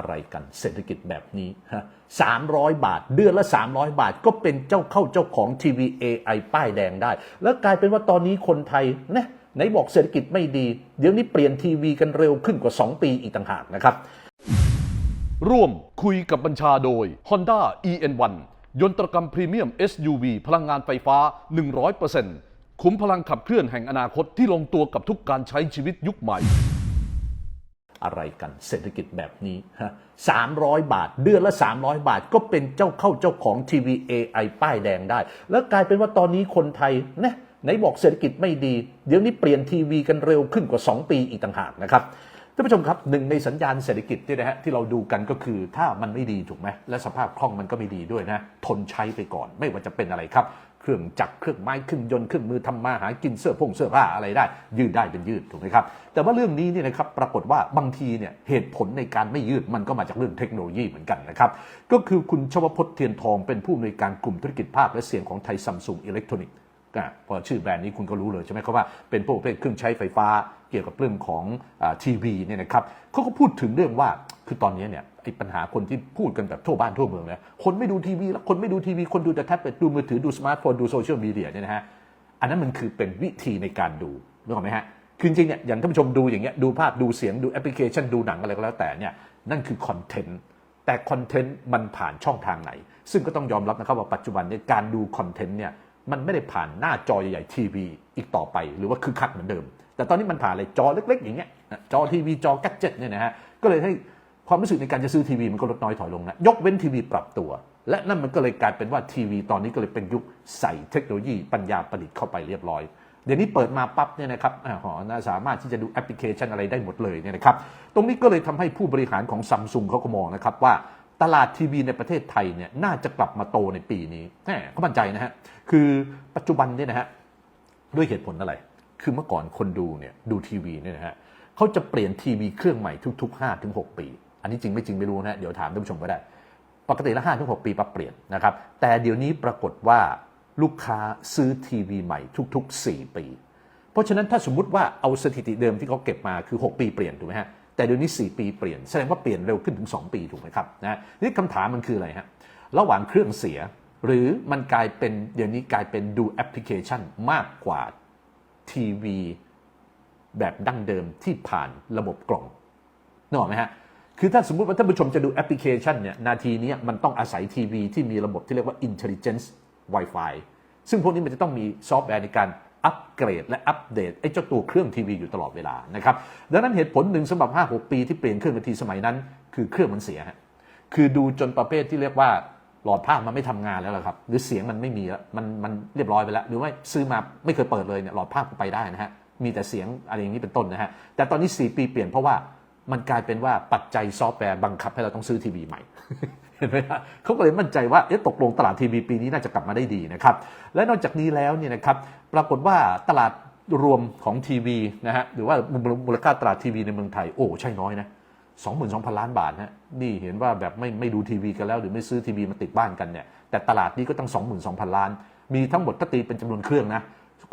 อะไรกันเศรษฐกิจแบบนี้ฮะสามร้อยบาท เดือนละ 300 บาทก็เป็นเจ้าเข้าเจ้าของทีวี AI ป้ายแดงได้ แล้วกลายเป็นว่าตอนนี้คนไทยนะไหนบอกเศรษฐกิจไม่ดี เดี๋ยวนี้เปลี่ยนทีวีกันเร็วขึ้นกว่า 2 ปีอีกต่างหากนะครับ ร่วมคุยกับบัญชาโดย Honda EN1 ยนตรกรรมพรีเมียม SUV พลังงานไฟฟ้า 100%คุ้มพลังขับเคลื่อนแห่งอนาคตที่ลงตัวกับทุกการใช้ชีวิตยุคใหม่ อะไรกันเศรษฐกิจแบบนี้ฮะสามร้อยบาท เดือนละ 300 บาทก็เป็นเจ้าเข้าเจ้าของทีวี AI ป้ายแดงได้ แล้วกลายเป็นว่าตอนนี้คนไทยนะไหนบอกเศรษฐกิจไม่ดี เดี๋ยวนี้เปลี่ยนทีวีกันเร็วขึ้นกว่า 2 ปีอีกต่างหากนะครับ ท่านผู้ชมครับหนึ่งในสัญญาณเศรษฐกิจที่นะฮะที่เราดูกันก็คือถ้ามันไม่ดีถูกไหมและสภาพคล่องมันก็ไม่ดีด้วยนะ ทนใช้ไปก่อนไม่ว่าจะเป็นอะไรครับ เครื่องจักรเครื่องไม้เครื่องยนต์เครื่องมือทำมาหากินเสื้อผงเสื้อผ้าอะไรได้ ยืดได้เป็นยืดถูกไหมครับ แต่ว่าเรื่องนี้เนี่ยนะครับปรากฏว่าบางทีเนี่ยเหตุผลในการไม่ยืดมันก็มาจากเรื่องเทคโนโลยีเหมือนกันนะครับก็คือคุณชวพจน์เทียนทองเป็นผู้อำนวยการกลุ่มธุรกิจภาพและเสียงของไทยซัมซุงอิเล็กทรอนิกส์ พอชื่อแบรนด์นี้คุณก็รู้เลยใช่ไหมครับว่าเป็นพวกประเภทเครื่องใช้ไฟฟ้าเกี่ยวกับเรื่องของทีวีเนี่ยนะครับเขาก็พูดถึงเรื่องว่าคือตอนนี้เนี่ยไอ้ปัญหาคนที่พูดกันแบบทั่วบ้านทั่วเมืองเนี่ยคนไม่ดูทีวีแล้วคนไม่ดูทีวีคนดูแต่แท็บเล็ตดูมือถือดูสมาร์ทโฟนดูโซเชียลมีเดียเนี่ยนะฮะอันนั้นมันคือเป็นวิธีในการดูนึกออกไหมฮะคือจริงเนี่ยอย่างท่านผู้ชมดูอย่างเงี้ยดูภาพดูเสียงดูแอปพลิเคชันดูหนังอะไรก็แล้วแต่เนี่ยนั่นคือคอนเทนต์แต่คอนเทนต์มันผ่านช่องทางไหน ซึ่งก็ต้องยอมรับนะครับว่าปัจจุบันเนี่ยการดูคอนเทนต์เนี่ย มันไม่ได้ผ่านหน้าจอใหญ่ๆทีวีอีกต่อไป หรือว่าคือคักเหมือนเดิม แต่ตอนนี้มันผ่านอะไรจอเล็ก ๆ อย่างเงี้ยจอทีวีจอแกดเจ็ตเนี่ยนะฮะก็เลยให้ความรู้สึกในการจะซื้อทีวีมันก็ลดน้อยถอยลงนะยกเว้นทีวีปรับตัว และนั่นมันก็เลยกลายเป็นว่าทีวีตอนนี้ก็เลยเป็นยุคใส่เทคโนโลยีปัญญาประดิษฐ์เข้าไปเรียบร้อยเดี๋ยวนี้เปิดมาปั๊บเนี่ยนะครับอ่าหอน่าสามารถที่จะดูแอปพลิเคชันอะไรได้หมดเลยเนี่ยนะครับ ตรงนี้ก็เลยทำให้ผู้บริหารของซัมซุงเขาก็มองนะครับว่า ตลาดทีวีในประเทศไทยเนี่ยน่าจะกลับมาโตในปีนี้แหมเขามั่นใจนะฮะ คือปัจจุบันเนี่ยนะฮะ ด้วยเหตุผลอะไร คือเมื่อก่อนคนดูเนี่ยดูทีวีเนี่ยนะฮะเขาจะเปลี่ยนทีวีเครื่องใหม่ทุก ๆ5ถึง6ปี อันนี้จริงไม่จริงไม่รู้นะฮะเดี๋ยวถามท่านผู้ชมก็ได้ ปกติละ5ถึง6ปีปรับเปลี่ยนนะครับ แต่เดี๋ยวนี้ปรากฏว่าลูกค้าซื้อทีวีใหม่ทุก ๆ 4 ปี เพราะฉะนั้นถ้าสมมุติว่าเอาสถิติเดิมที่เขาเก็บมาคือ 6 ปีเปลี่ยนถูกไหมฮะ แต่เดี๋ยวนี้ 4 ปีเปลี่ยนแสดงว่าเปลี่ยนเร็วขึ้นถึง 2 ปีถูกไหมครับนะนี่คำถามมันคืออะไรฮะระหว่างเครื่องเสีย หรือมันกลายเป็นเดี๋ยวนี้กลายเป็นดูแอปพลิเคชันมากกว่าทีวีแบบดั้งเดิมที่ผ่านระบบกล่องนึกออกไหมฮะคือถ้าสมมุติว่าท่านผู้ชมจะดูแอปพลิเคชันเนี่ยนาทีนี้มันต้องอาศัยทีวีที่มีระบบที่เรียกว่า Intelligence Wi-Fi ซึ่งพวกนี้มันจะต้องมีซอฟต์แวร์ในการ อัปเกรดและอัปเดตไอ้เจ้าตัวเครื่องทีวีอยู่ตลอดเวลานะครับดังนั้นเหตุผลหนึ่งสำหรับ 5-6 ปีที่เปลี่ยนเครื่องนทีสมัยนั้น คือเครื่องมันเสียฮะคือดูจนประเภทที่เรียกว่าหลอดภาพมันไม่ทำงานแล้วละครับ หรือเสียงมันไม่มีแล้วมันมันเรียบร้อยไปแล้ว หรือว่าซื้อมาไม่เคยเปิดเลยเนี่ยหลอดภาพไปได้นะฮะมีแต่เสียงอะไรอย่างนี้เป็นต้นนะฮะแต่ตอนนี้ 4 ปีเปลี่ยนเพราะว่า มันกลายเป็นว่าปัจจัยซอฟต์แวร์บังคับให้เราต้องซื้อทีวีใหม่เห็นไหมฮะเขาก็เลยมั่นใจว่าเอ๊ะตกลงตลาดทีวีปีนี้น่าจะกลับมาได้ดีนะครับ และนอกจากนี้แล้วเนี่ยนะครับปรากฏว่าตลาดรวมของทีวีนะฮะหรือว่ามูลค่าตลาดทีวีในเมืองไทยโอ้ใช่น้อยนะ22,000 ล้านบาทนะนี่เห็นว่าแบบไม่ไม่ดูทีวีกันแล้ว หรือไม่ซื้อทีวีมาติดบ้านกันเนี่ยแต่ตลาดนี้ก็ตั้ง22,000 ล้าน มีทั้งหมดถ้าตีเป็นจำนวนเครื่องนะ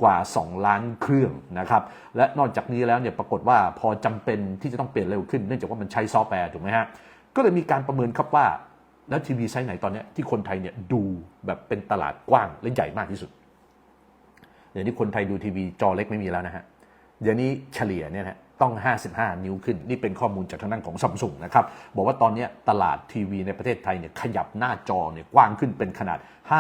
กว่า 2 ล้านเครื่องนะครับ และนอกจากนี้แล้วเนี่ยปรากฏว่าพอจำเป็นที่จะต้องเปลี่ยนเร็วขึ้น เนื่องจากว่ามันใช้ซอฟต์แวร์ถูกไหมฮะ ก็เลยมีการประเมินครับว่า แล้วทีวีไซส์ไหนตอนนี้ที่คนไทยเนี่ยดูแบบเป็นตลาดกว้างและใหญ่มากที่สุดเดี๋ยวนี้คนไทยดูทีวีจอเล็กไม่มีแล้วนะฮะเดี๋ยวนี้เฉลี่ยเนี่ยนะต้อง 55 นิ้วขึ้น นี่เป็นข้อมูลจากทางด้านของซัมซุงนะครับ บอกว่าตอนนี้ตลาดทีวีในประเทศไทยเนี่ยขยับหน้าจอเนี่ยกว้างขึ้นเป็นขนาด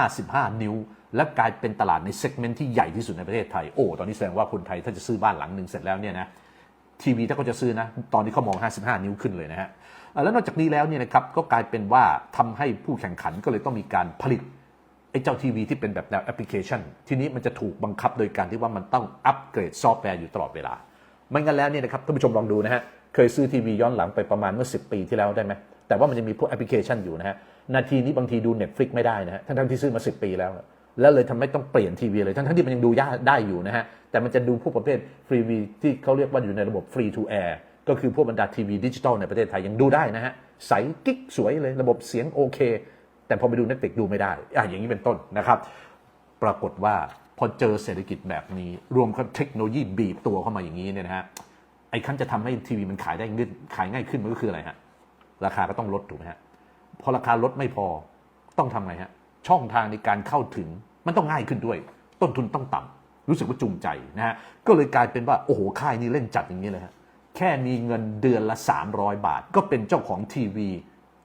55 นิ้ว และกลายเป็นตลาดในเซกเมนต์ที่ใหญ่ที่สุดในประเทศไทย โอ้ ตอนนี้แสดงว่าคนไทยถ้าจะซื้อบ้านหลังหนึ่งเสร็จแล้วเนี่ยนะทีวีถ้าเขาจะซื้อนะ ตอนนี้เขามอง 55 นิ้วขึ้นเลยนะฮะ แล้วนอกจากนี้แล้วเนี่ยนะครับ ก็กลายเป็นว่าทำให้ผู้แข่งขันก็เลยต้องมีการผลิตไอ้เจ้าทีวีที่เป็นแบบแนวแอปพลิเคชัน ทีนี้มันจะถูกบังคับโดยการที่ว่ามันต้องอัปเกรดซอฟต์แวร์อยู่ตลอดเวลา ไม่งั้นแล้วเนี่ยนะครับท่านผู้ชมลองดูนะฮะ เคยซื้อทีวีย้อนหลังไปประมาณเมื่อ 10 ปีที่แล้วได้ไหมแต่ว่ามันจะมีพวกแอปพลิเคชันอยู่นะฮะ นาทีนี้บางทีดู Netflix ไม่ได้นะฮะ ทั้งๆที่ซื้อมา 10 ปีแล้ว แล้วเลยทำให้ต้องเปลี่ยนทีวีเลยทั้งที่มันยังดูยากได้อยู่นะฮะ แต่มันจะดูพวกประเภทฟรีวีที่เขาเรียกว่าอยู่ในระบบฟรีทูแอร์ก็คือพวกบรรดาทีวีดิจิตอลในประเทศไทยยังดูได้นะฮะ ใสกิ๊กสวยเลยระบบเสียงโอเค แต่พอไปดู Netflix ดูไม่ได้อะอย่างนี้เป็นต้นนะครับ ปรากฏว่าพอเจอเศรษฐกิจแบบนี้ รวมกับเทคโนโลยีบีบตัวเข้ามาอย่างนี้เนี่ยนะฮะไอ้ขั้นจะทำให้ทีวีมันขายได้เงินขายง่ายขึ้นมันก็คืออะไรฮะราคาก็ต้องลดถูกไหมฮะพอราคาลดไม่พอต้องทำไงฮะช่องทางในการเข้าถึง มันต้องง่ายขึ้นด้วย ต้นทุนต้องต่ำรู้สึกว่าจูงใจนะฮะก็เลยกลายเป็นว่าโอ้โหค่ายนี้เล่นจัดอย่างนี้เลยฮะแค่มีเงินเดือนละ 300 บาท ก็เป็นเจ้าของทีวี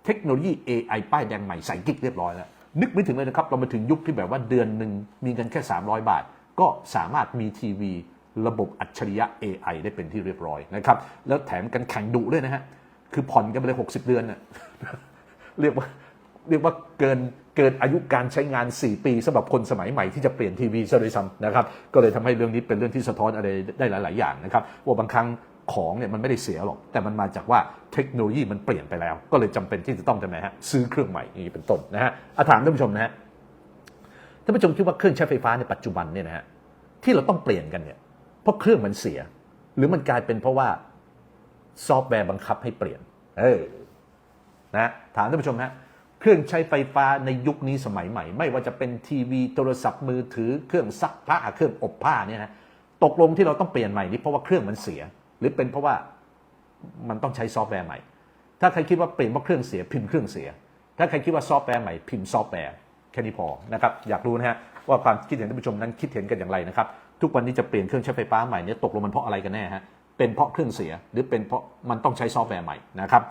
เทคโนโลยี AI ป้ายแดงใหม่ใส่กิ๊กเรียบร้อยแล้วนึกไม่ถึงเลยนะครับ เรามาถึงยุคที่แบบว่าเดือนหนึ่งมีเงินแค่ 300 บาท ก็สามารถมีทีวี ระบบอัจฉริยะ AI ได้เป็นที่เรียบร้อยนะครับ แล้วแถมกันแข่งดุด้วยนะฮะ คือผ่อนกันไปเลย 60 เดือนน่ะเรียกว่า เรียกว่าเกินเกินอายุการใช้งาน 4 ปีสำหรับคนสมัยใหม่ที่จะเปลี่ยนทีวีซะด้วยซ้ำนะครับก็เลยทำให้เรื่องนี้เป็นเรื่องที่สะท้อนอะไรได้หลาย ๆ อย่างนะครับว่าบางครั้งของเนี่ยมันไม่ได้เสียหรอก แต่มันมาจากว่าเทคโนโลยีมันเปลี่ยนไปแล้ว ก็เลยจำเป็นที่จะต้องทำไมฮะซื้อเครื่องใหม่นี้เป็นต้นนะฮะอาถามท่านผู้ชมนะฮะท่านผู้ชมคิดว่าเครื่องใช้ไฟฟ้าในปัจจุบันเนี่ยนะฮะที่เราต้องเปลี่ยนกันเนี่ยเพราะเครื่องมันเสีย หรือมันกลายเป็นเพราะว่าซอฟต์แวร์บังคับให้เปลี่ยน เออนะถามท่านผู้ชมฮะ เครื่องใช้ไฟฟ้าในยุคนี้สมัยใหม่ ไม่ว่าจะเป็นทีวีโทรศัพท์มือถือเครื่องซักผ้าเครื่องอบผ้าเนี่ยนะตกลงที่เราต้องเปลี่ยนใหม่นี่เพราะว่าเครื่องมันเสีย หรือเป็นเพราะว่ามันต้องใช้ซอฟต์แวร์ใหม่ ถ้าใครคิดว่าเปลี่ยนเพราะเครื่องเสียพิมพ์เครื่องเสีย ถ้าใครคิดว่าซอฟต์แวร์ใหม่พิมพ์ซอฟต์แวร์แค่นี้พอนะครับอยากรู้นะฮะว่าความคิดเห็นท่านผู้ชมนั้นคิดเห็นกันอย่างไรนะครับทุกวันนี้จะเปลี่ยนเครื่องใช้ไฟฟ้าใหม่เนี่ยตกลงมันเพราะอะไรกันแน่ฮะเป็นเพราะเครื่องเสียหรือเป็นเพราะมันต้องใช้ซอฟต์แวร์ใหม่นะครับ